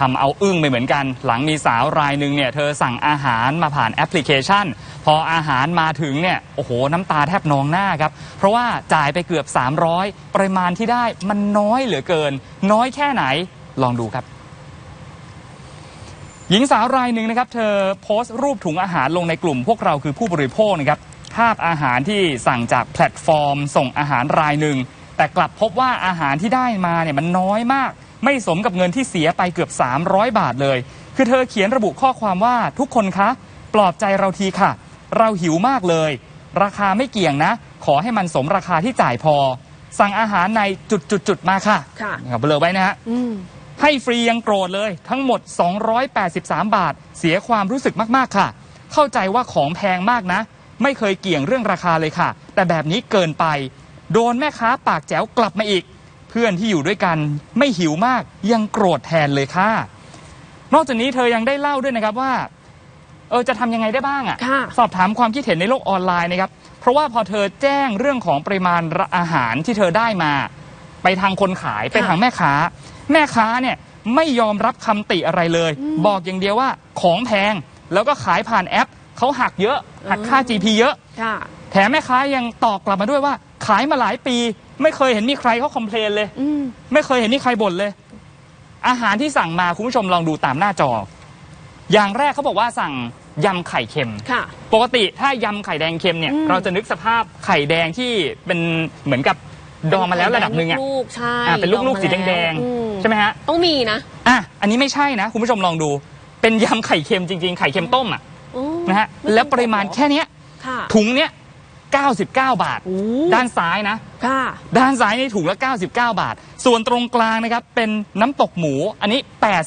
ทำเอาอึ้งไปเหมือนกัน หลังมีสาวรายหนึ่งเนี่ยเธอสั่งอาหารมาผ่านแอปพลิเคชัน พออาหารมาถึงเนี่ยโอ้โหน้ำตาแทบนองหน้าครับ เพราะว่าจ่ายไปเกือบ 300 ปริมาณที่ได้มันน้อยเหลือเกิน น้อยแค่ไหนลองดูครับหญิงสาวรายหนึ่งนะครับ เธอโพสต์รูปถุงอาหารลงในกลุ่มพวกเราคือผู้บริโภคนะครับภาพอาหารที่สั่งจากแพลตฟอร์ม ส่งอาหารรายหนึ่งแต่กลับพบว่าอาหารที่ได้มาเนี่ยมันน้อยมาก ไม่สมกับเงินที่เสียไปเกือบ 300 บาทเลย คือเธอเขียนระบุข้อความว่าทุกคนคะ ปลอบใจเราทีค่ะ เราหิวมากเลย ราคาไม่เกี่ยงนะ ขอให้มันสมราคาที่จ่ายพอ สั่งอาหารในจุดๆๆมาค่ะค่ะครับเบลอไว้นะฮะอืมให้ฟรียังโกรธเลย ทั้งหมด 283 บาท เสียความรู้สึกมากๆค่ะ เข้าใจว่าของแพงมากนะ ไม่เคยเกี่ยงเรื่องราคาเลยค่ะ แต่แบบนี้เกินไป โดนแม่ค้าปากแจ๋วกลับมาอีกเพื่อนที่อยู่ด้วยกันไม่หิวมากยังโกรธแทนเลยค่ะ นอกจากนี้เธอยังได้เล่าด้วยนะครับว่าเออจะทำยังไงได้บ้างอะค่ะ สอบถามความคิดเห็นในโลกออนไลน์นะครับ เพราะว่าพอเธอแจ้งเรื่องของปริมาณอาหารที่เธอได้มา ไปทางคนขายไปทางแม่ค้า แม่ค้าเนี่ยไม่ยอมรับคำติอะไรเลยอืมบอกอย่างเดียวว่าของแพงแล้วก็ขายผ่านแอปเขาหักเยอะหักค่าอืม GP เยอะค่ะแถมแม่ค้ายังตอบกลับมาด้วยว่า ขายมาหลายปี ไม่เคยเห็นมีใครเขาคอมเพลนเลย อืม ไม่เคยเห็นมีใครบ่นเลย อาหารที่สั่งมาคุณผู้ชมลองดูตามหน้าจอ อย่างแรกเขาบอกว่าสั่งยำไข่เค็ม ค่ะ ปกติถ้ายำไข่แดงเค็มเนี่ย อืม เราจะนึกสภาพไข่แดงที่เป็นเหมือนกับดองมาแล้วระดับหนึ่งอะลูกๆใช่อะเป็นลูกๆสีแดงอืมๆใช่ไหมฮะต้องมีนะอะอันนี้ไม่ใช่นะ คุณผู้ชมลองดู เป็นยำไข่เค็มจริงๆ ไข่เค็มต้มอะอืมนะฮะไต้องแล้วปริมาณแค่เนี้ยค่ะ ถุงเนี้ย 99 บาทโอ้ด้านซ้ายนะ ค่ะ ด้านซ้ายนี่ถุงละ 99 บาท ส่วนตรงกลางนะครับเป็นน้ำตกหมูอันนี้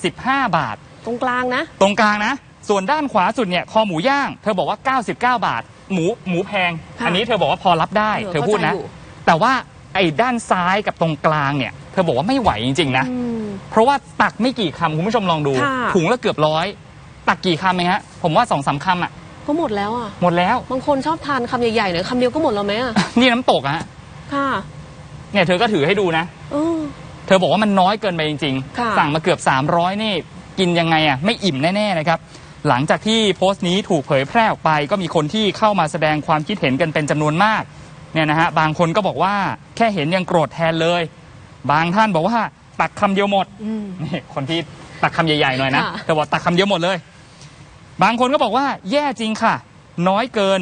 85 บาท ตรงกลางนะ ตรงกลางนะ ส่วนด้านขวาสุดเนี่ยคอหมูย่าง เธอบอกว่า 99 บาท หมูหมูแพง ค่ะอันนี้เธอบอกว่าพอรับได้ เออเธอพูดนะ เข้าใจอยู่ แต่ว่าไอ้ด้านซ้ายกับตรงกลางเนี่ยเธอบอกว่าไม่ไหวจริงๆนะ อืม เพราะว่าตักไม่กี่คำคุณผู้ชมลองดู ค่ะ ถุงละเกือบร้อย ตักกี่คำเองฮะ ผมว่าสองสามคำอะ ก็หมดแล้วอะ หมดแล้ว บางคนชอบทานคำใหญ่ๆหน่อยคำเดียวก็หมดแล้วไหมอะ นี่น้ำตกอะฮะค่ะเนี่ยเธอก็ถือให้ดูนะ เออ เธอบอกว่ามันน้อยเกินไปจริงค่ะๆสั่งมาเกือบ 300 นี่กินยังไงอะไม่อิ่มแน่ๆนะครับ หลังจากที่โพสต์นี้ถูกเผยแพร่ออกไป ก็มีคนที่เข้ามาแสดงความคิดเห็นกันเป็นจำนวนมากเนี่ยนะฮะบางคนก็บอกว่าแค่เห็นยังโกรธแทนเลย บางท่านบอกว่าตักคำเดียวหมด อืม นี่คนที่ตักคำใหญ่ๆหน่อยนะค่ะ เธอบอกตักคำเดียวหมดเลย บางคนก็บอกว่าแย่จริงค่ะ น้อยเกิน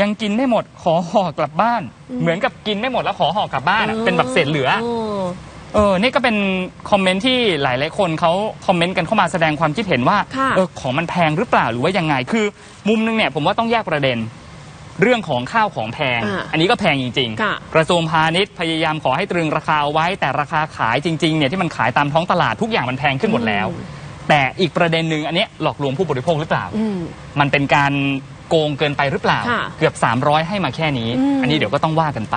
ยังกินไม่หมดขอห่อกลับบ้าน เหมือนกับกินไม่หมดแล้วขอห่อกลับบ้านอะเป็นแบบเศษเหลือโเออ นี่ก็เป็นคอมเมนต์ที่หลายๆคนเขาคอมเมนต์กันเข้ามาแสดงความคิดเห็นว่าค่ะ เออของมันแพงหรือเปล่าหรือว่ายังไง คือ มุมนึงเนี่ยผมว่าต้องแยกประเด็น เรื่องของข้าวของแพง อ่าอันนี้ก็แพงจริง ค่ะๆ กระทรวงพาณิชย์พยายามขอให้ตรึงราคาเอาไว้แต่ราคาขายจริงๆเนี่ยที่มันขายตามท้องตลาดทุกอย่างมันแพงขึ้นหมดแล้ว อืม แต่อีกประเด็นหนึ่งอันเนี้ยหลอกลวงผู้บริโภคหรือเปล่า อืม มันเป็นการโกงเกินไปหรือเปล่า ค่ะเกือบ 300 ให้มาแค่นี้ อืม อันนี้เดี๋ยวก็ต้องว่ากันไป